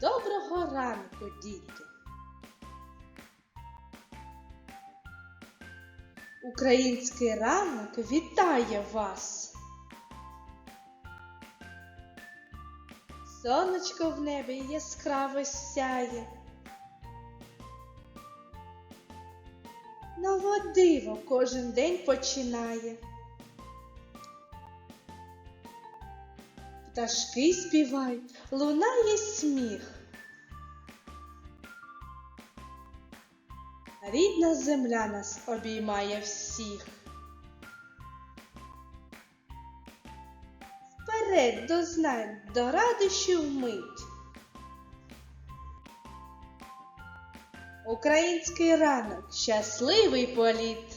Доброго ранку, діти! Український ранок вітає вас! Сонечко в небі яскраво сяє. Нове диво кожен день починає. Пташки співають, лунає сміх. Рідна земля нас обіймає всіх. Вперед до знань, до радощів мить. Український ранок, щасливий політ.